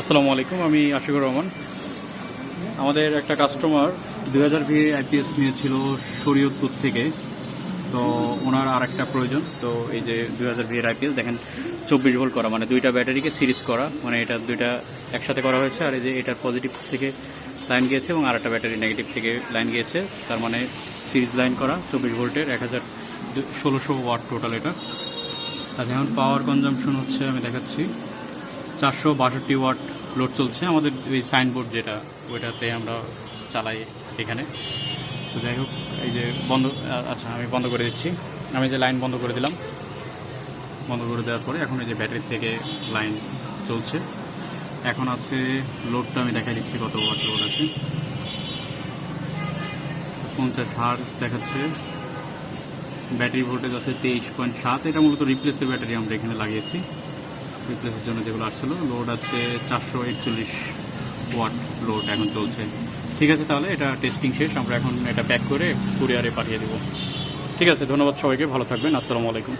আসসালামু আলাইকুম, আমি আশিকুর রহমান। আমাদের একটা কাস্টমার দুই হাজার ভি আইপিএস নিয়েছিল শরীয়তপুর থেকে। তো ওনার আর একটা প্রয়োজন, তো এই যে দুই হাজার ভি আইপিএস দেখেন, চব্বিশ ভোল্ট করা মানে দুইটা ব্যাটারিকে সিরিজ করা মানে এটা দুইটা একসাথে করা হয়েছে, আর এই যে এটার পজিটিভ থেকে লাইন গিয়েছে এবং আর একটা ব্যাটারি নেগেটিভ থেকে লাইন গিয়েছে, তার মানে সিরিজ লাইন করা, চব্বিশ ভোল্টের এক হাজার ষোলোশো ওয়াট টোটাল এটা। আর যেমন পাওয়ার কনজামশন হচ্ছে, আমি দেখাচ্ছি। চারশো বাষট্টি ওয়াট লোড চলছে। আমাদের ওই সাইনবোর্ড যেটা, ওইটাতে আমরা চালাই এখানে। তো যাই হোক, এই যে বন্ধ আচ্ছা আমি বন্ধ করে দিচ্ছি। আমি যে লাইন বন্ধ করে দিলাম, বন্ধ করে দেওয়ার পরে এখন এই যে ব্যাটারি থেকে লাইন চলছে। এখন আছে, লোডটা আমি দেখাই দিচ্ছি কত ওয়াট লোড আছে। পঞ্চাশ হার্স দেখাচ্ছে। ব্যাটারি ভোল্টেজ আছে তেইশ পয়েন্ট সাত। এটা মূলত রিপ্লেসের ব্যাটারি আমরা এখানে লাগিয়েছি। রিপ্লেসের জন্য যেগুলো আসছিল লোড আছে চারশো একচল্লিশ ওয়াট লোড এখন চলছে। ঠিক আছে তাহলে, এটা টেস্টিং শেষ, আমরা এখন এটা প্যাক করে কুরিয়ারে পাঠিয়ে দেবো। ঠিক আছে, ধন্যবাদ সবাইকে, ভালো থাকবেন, আসসালামু আলাইকুম।